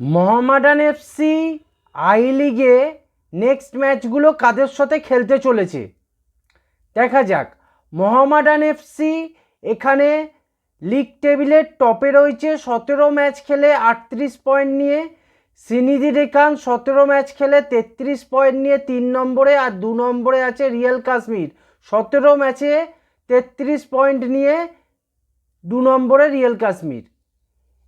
Mohammedan FC I লিগে next ম্যাচগুলো কাদের সাথে খেলতে চলেছে? দেখা যাক। মোহামেডান এফসি এখানে লিগ টেবিলের টপে রয়েছে, সতেরো ম্যাচ খেলে আটত্রিশ পয়েন্ট নিয়ে। সিনিদি রেখান সতেরো ম্যাচ খেলে তেত্রিশ পয়েন্ট নিয়ে তিন নম্বরে আর দু নম্বরে আছে রিয়েল কাশ্মীর। সতেরো ম্যাচে তেত্রিশ পয়েন্ট নিয়ে দু নম্বরে রিয়েল কাশ্মীর।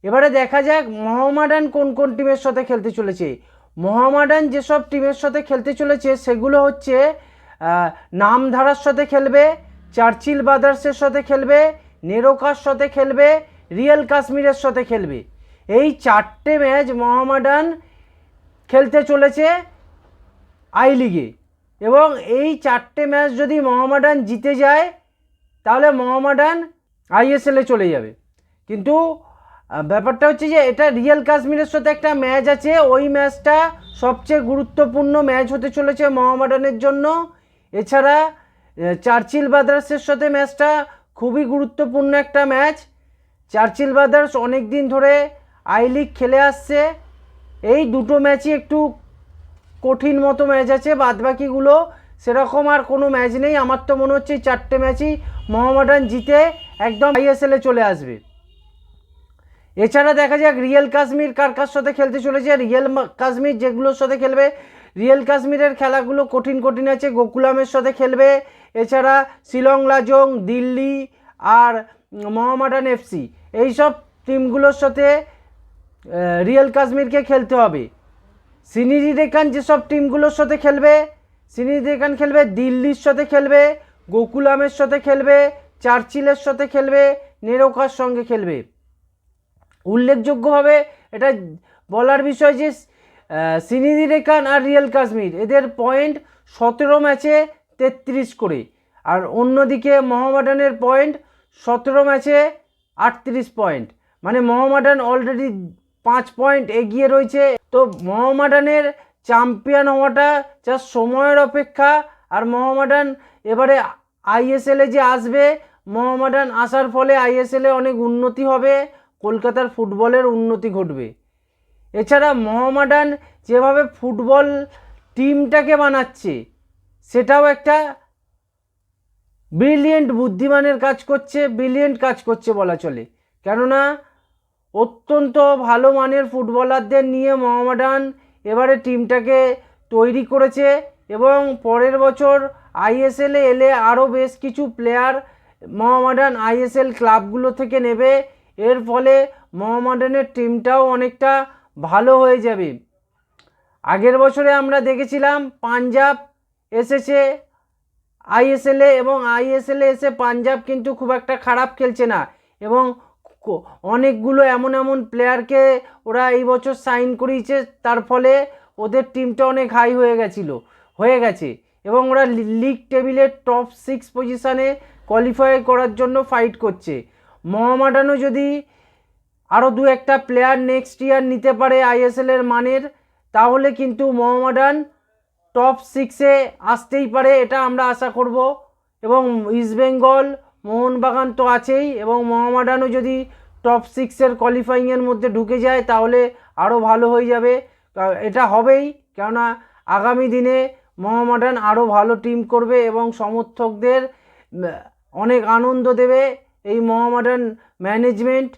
এবারে দেখা যাক মোহামেডান কোন কোন টিমের সাথে খেলতে চলেছে। মোহামেডান যেসব টিমের সাথে খেলতে চলেছে, সেগুলো হচ্ছে নামধারার সাথে খেলবে, চার্চিল ব্রাদার্সের সাথে খেলবে, নেরোকার সাথে খেলবে, রিয়েল কাশ্মীরের সাথে খেলবে। এই চারটে ম্যাচ মোহামেডান খেলতে চলেছে আই লিগে। এবং এই চারটে ম্যাচ যদি মোহামেডান জিতে যায়, তাহলে মোহামেডান আইএসএলে চলে যাবে। কিন্তু ব্যাপারটা হচ্ছে যে এটা রিয়েল কাশ্মীরের সাথে একটা ম্যাচ আছে। ওই ম্যাচটা সবচেয়ে গুরুত্বপূর্ণ ম্যাচ হতে চলেছে মোহামেডানের জন্য। এছাড়া চার্চিল ব্রাদার্সের সাথে ম্যাচটা খুবই গুরুত্বপূর্ণ একটা ম্যাচ চার্চিল ব্রাদার্স অনেক দিন ধরে আই লিগ খেলে আসছে। এই দুটো ম্যাচই একটু কঠিন মতো ম্যাচ আছে, বাদবাকিগুলো সেরকম আর কোনো ম্যাচ নেই। আমার তো মনে হচ্ছে চারটে ম্যাচই মোহামেডান জিতে একদম আইএসএলে চলে আসবে। এছাড়া দেখা যাক, রিয়েল কাশ্মীর কার কার সাথে খেলতে চলেছে রিয়েল কাশ্মীর যেগুলোর সাথে খেলবে, রিয়েল কাশ্মীরের খেলাগুলো কঠিন কঠিন আছে, গোকুলামের সাথে খেলবে, এছাড়া শিলং, লাজং, দিল্লি আর মোহামেডান এফসি এইসব টিমগুলোর সাথে রিয়েল কাশ্মীরকে খেলতে হবে। সিনিরি রেখান যেসব টিমগুলোর সাথে খেলবে সিনিরি রেখান খেলবে, দিল্লির সাথে খেলবে, গোকুলামের সাথে খেলবে, চার্চিলের সাথে খেলবে, নেরোকার সঙ্গে খেলবে। উল্লেখযোগ্যভাবে এটা বলার বিষয় যে সিনিদি রেখান আর রিয়েল কাশ্মীর, এদের পয়েন্ট সতেরো ম্যাচে তেত্রিশ করে। আর অন্যদিকে মোহামেডানের পয়েন্ট সতেরো ম্যাচে আটত্রিশ পয়েন্ট। মানে মোহামেডান অলরেডি পাঁচ পয়েন্ট এগিয়ে রয়েছে। তো মোহামেডানের চ্যাম্পিয়ন হওয়াটা যা সময়ের অপেক্ষা। আর মোহামেডান এবারে আইএসএলে যে আসবে, মোহামেডান আসার ফলে আইএসএলে অনেক উন্নতি হবে। কলকাতার ফুটবলের উন্নতি ঘটবে। এছাড়া মোহামেডান যেভাবে ফুটবল টিমটাকে বানাচ্ছে, সেটাও একটা ব্রিলিয়েন্ট বুদ্ধিমানের কাজ করছে, ব্রিলিয়েন্ট কাজ করছে বলা চলে। কেননা, অত্যন্ত ভালো মানের ফুটবলারদের নিয়ে মোহামেডান এবারে টিমটাকে তৈরি করেছে এবং পরের বছর আইএসএলে এলে আরও বেশ কিছু প্লেয়ার মোহামেডান আইএসএল ক্লাবগুলো থেকে নেবে এর ফলে মোহামেডানের টিমটাও অনেকটা ভালো হয়ে যাবে। আগের বছরে আমরা দেখেছিলাম পাঞ্জাব এসেছে, আইএসএলে এবং আইএসএলে এসে পাঞ্জাব কিন্তু খুব একটা খারাপ খেলছে না এবং অনেকগুলো এমন এমন প্লেয়ারকে ওরা এই বছর সাইন করিয়েছে, তার ফলে ওদের টিমটা অনেক হাই হয়ে গেছিল, হয়ে গেছে এবং ওরা লিগ টেবিলের টপ সিক্স পজিশানে কোয়ালিফাই করার জন্য ফাইট করছে। মোহামেডানও যদি আরও দু একটা প্লেয়ার নেক্সট ইয়ার নিতে পারে আইএসএলের মানের, তাহলে কিন্তু মোহামেডান টপ সিক্সে আসতেই পারে, এটা আমরা আশা করব। এবং ইস্টবেঙ্গল মোহনবাগান তো আছেই, এবং মোহামেডানও যদি টপ সিক্সের কোয়ালিফাইংয়ের মধ্যে ঢুকে যায়, তাহলে আরও ভালো হয়ে যাবে। এটা হবেই, কেননা আগামী দিনে মোহামেডান আরও ভালো টিম করবে এবং সমর্থকদের অনেক আনন্দ দেবে। এই মোহামেডান ম্যানেজমেন্ট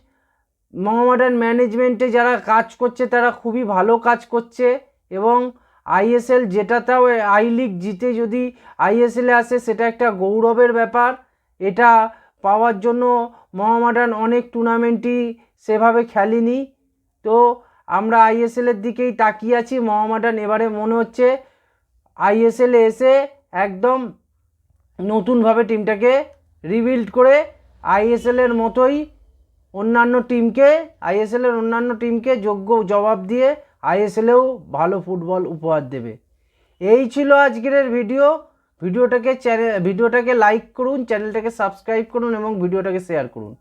মোহামেডান ম্যানেজমেন্টে যারা কাজ করছে, তারা খুবই ভালো কাজ করছে এবং আইএসএল যেটাতেও আই লিগ জিতে যদি আইএসএলে আসে, সেটা একটা গৌরবের ব্যাপার। এটা পাওয়ার জন্য মোহামেডান অনেক টুর্নামেন্টই সেভাবে খেলেনি। তো আমরা আইএসএলের দিকেই তাকিয়ে আছি মোহামেডান এবারে মনে হচ্ছে আইএসএলে এসে একদম নতুনভাবে টিমটাকে রিবিল্ড করে আইএসএলের মতোই অন্যান্য টিমকে আইএসএলের অন্যান্য টিমকে যোগ্য জবাব দিয়ে আইএসএলেও ভালো ফুটবল উপহার দেবে। এই ছিল আজকের ভিডিও। ভিডিওটাকে চ্যানেল ভিডিওটাকে লাইক করুন, চ্যানেলটাকে সাবস্ক্রাইব করুন এবং ভিডিওটাকে শেয়ার করুন।